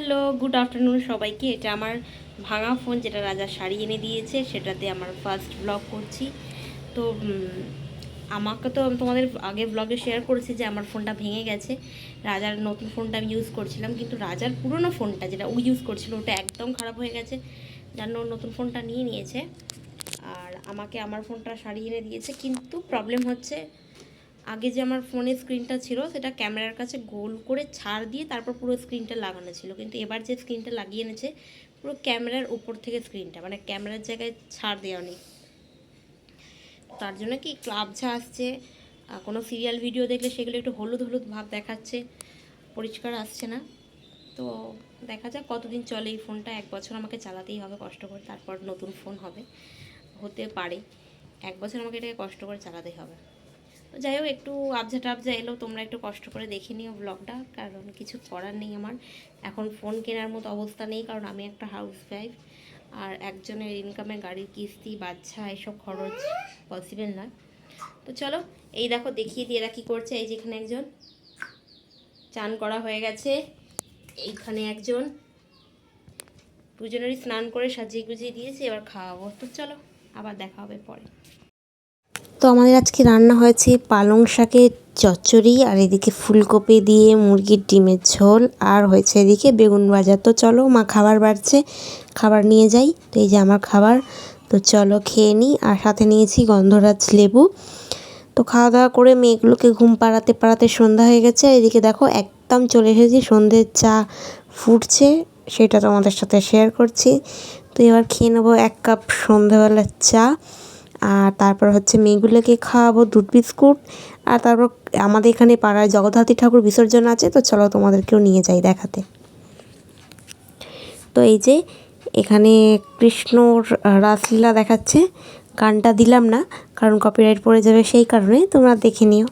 Hello good afternoon সবাইকে। এটা আমার ভাঙা ফোন যেটা রাজা শাড়ি এনে দিয়েছে, সেটাতে আমার ফার্স্ট ব্লগ করছি। তো আমাকে তো তোমাদের আগে ব্লগে শেয়ার করেছি যে আমার ফোনটা ভেঙে গেছে। রাজার নতুন ফোনটা আমি ইউজ করছিলাম, কিন্তু রাজার পুরনো ফোনটা যেটা ও ইউজ করছিল, ওটা একদম খারাপ হয়ে গেছে। যার নতুন ফোনটা নিয়ে নিয়েছে। আর আমাকে আমার ফোনটা শাড়ি এনে দিয়েছে, কিন্তু প্রবলেম হচ্ছে আগে যে আমার ফোনের স্ক্রিনটা ছিল, সেটা ক্যামেরার কাছে গোল করে ছাড় দিয়ে তারপর পুরো স্ক্রিনটা লাগানো ছিল। কিন্তু এবার যে স্ক্রিনটা লাগিয়ে এনেছে, পুরো ক্যামেরার উপর থেকে স্ক্রিনটা মানে ক্যামেরার জায়গায় ছাড় দেওয়া নেই। তার জন্য কি ক্লাবঝা আসছে কোনো সিরিয়াল ভিডিও দেখলে সেগুলো একটু হলুদ হলুদ ভাব দেখাচ্ছে, পরিষ্কার আসছে না। তো দেখা যাক কতদিন চলে এই ফোনটা এক বছর আমাকে চালাতেই হবে কষ্ট করে, তারপর নতুন ফোন হবে, হতে পারে। এক বছর আমাকে এটাকে কষ্ট করে চালাতেই হবে। যাই হোক একটু আবজা টাবজা এলো, তোমরা একটু কষ্ট করে দেখে নিও ব্লগটা কারণ কিছু করার নেই আমার। এখন ফোন কেনার মতো অবস্থা নেই, কারণ আমি একটা হাউস ওয়াইফ আর একজনের ইনকামে গাড়ির কিস্তি, বাচ্চা, এসব খরচ পসিবল নয়। তো চলো, এই দেখো, দেখিয়ে দিয়ে এরা কী করছে, এই যেখানে একজন, চান করা হয়ে গেছে, এইখানে একজন। দুজনেরই স্নান করে সাজিয়ে গুজিয়ে দিয়েছি, এবার খাওয়াবো। তো চলো, আবার দেখা হবে পরে। তো আমাদের আজকে রান্না হয়েছে পালং শাকের চচ্চড়ি, আর এদিকে ফুলকপি দিয়ে মুরগির ডিমের ঝোল, আর হয়েছে এদিকে বেগুন ভাজা। তো চলো, মা খাবার বাড়ছে, খাবার নিয়ে যাই। তো এই যে আমার খাবার, তো চলো খেয়ে নিই, আর সাথে নিয়েছি গন্ধরাজ লেবু। তো খাওয়া দাওয়া করে মেয়েগুলোকে ঘুম পাড়াতে পাড়াতে সন্ধ্যা হয়ে গেছে এদিকে দেখো একদম চলে এসেছি, সন্ধ্যের চা ফুটছে, সেটা তোমাদের সাথে শেয়ার করছি। তো এবার খেয়ে নেব এক কাপ সন্ধ্যাবেলার চা। আর তারপর হচ্ছে মেয়েগুলোকে খাওয়াবো দুধ, বিস্কুট। আর তারপর আমাদের এখানে পাড়ায় জগদ্ধাত্রী ঠাকুর বিসর্জন আছে, তো চলো তোমাদেরকেও নিয়ে যাই দেখাতে। তো এই যে এখানে কৃষ্ণর রাসলীলা দেখাচ্ছে। গানটা দিলাম না, কারণ কপিরাইট পড়ে যাবে সেই কারণে তোমরা দেখে নিও।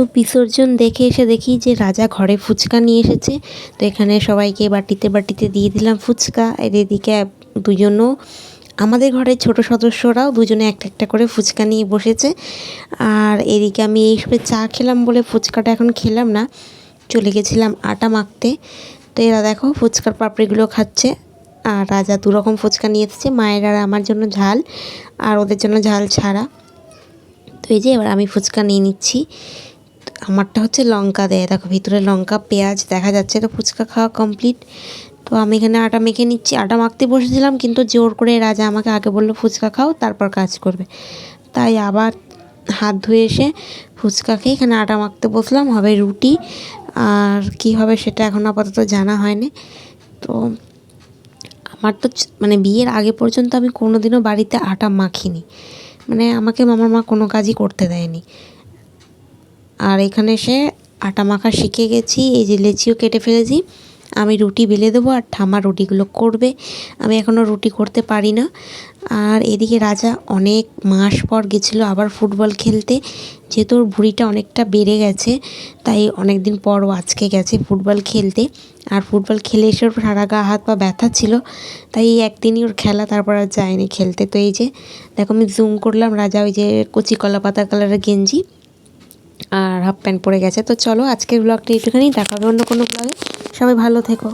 তো বিসর্জন দেখে এসে দেখি যে রাজা ঘরে ফুচকা নিয়ে এসেছে। তো এখানে সবাইকে বাটিতে বাটিতে দিয়ে দিলাম ফুচকা। আর এদিকে দুজনও, আমাদের ঘরের ছোট সদস্যরাও দুজনে একটা একটা করে ফুচকা নিয়ে বসেছে। আর এদিকে আমি এইসবে চা খেলাম বলে ফুচকাটা এখন খেলাম না, চলে গেছিলাম আটা মাখতে। তো এরা দেখো ফুচকার পাপড়িগুলো খাচ্ছে। আর রাজা দু রকম ফুচকা নিয়ে এসেছে, মায়ের আর আমার জন্য ঝাল, আর ওদের জন্য ঝাল ছাড়া। তো এই যে এবার আমি ফুচকা নিয়ে নিচ্ছি। আমারটা হচ্ছে লঙ্কা দেয়। দেখো, ভিতরে লঙ্কা, পেঁয়াজ, দেখা যাচ্ছে তো ফুচকা খাওয়া কমপ্লিট তো আমি এখানে আটা মেখে নিচ্ছি। আটা মাখতে বসেছিলাম, কিন্তু জোর করে রাজা আমাকে আগে বলল, ফুচকা খাও, তারপর কাজ করবে। তাই আবার হাত ধুয়ে এসে ফুচকা খেয়ে এখানে আটা মাখতে বসলাম। হবে রুটি। আর কি হবে সেটা এখন আপাতত জানা হয়নি। তো আমার তো মানে বিয়ের আগে পর্যন্ত আমি কোনোদিনও বাড়িতে আটা মাখিনি। মানে আমাকে মামার মা কোনো কাজই করতে দেয়নি। আর এখানে এসে আটা মাখা শিখে গেছি, এই যে লেচিও কেটে ফেলেছি। আমি রুটি বেলে দেবো আর ঠামা রুটিগুলো করবে। আমি এখনও রুটি করতে পারি না। আর এদিকে রাজা অনেক মাস পর গেছিল আবার ফুটবল খেলতে। যেহেতু ওর ভুঁড়িটা অনেকটা বেড়ে গেছে, তাই অনেক দিন পর ও আজকে গেছে ফুটবল খেলতে। আর ফুটবল খেলে এসে ওর সারা গা হাত পা ব্যথা ছিল, তাই এই একদিনই ওর খেলা তারপর আর যায়নি খেলতে। তো এই যে, দেখো আমি জুম করলাম, রাজা ওই যে কচি কলা পাতা কালারের গেঞ্জি। আর হাফ প্যান্ট পরে গেছে। তো চলো আজকের ব্লগটা একটুখানি দেখাবে অন্য কোনো ব্লগে। সবাই ভালো থেকো।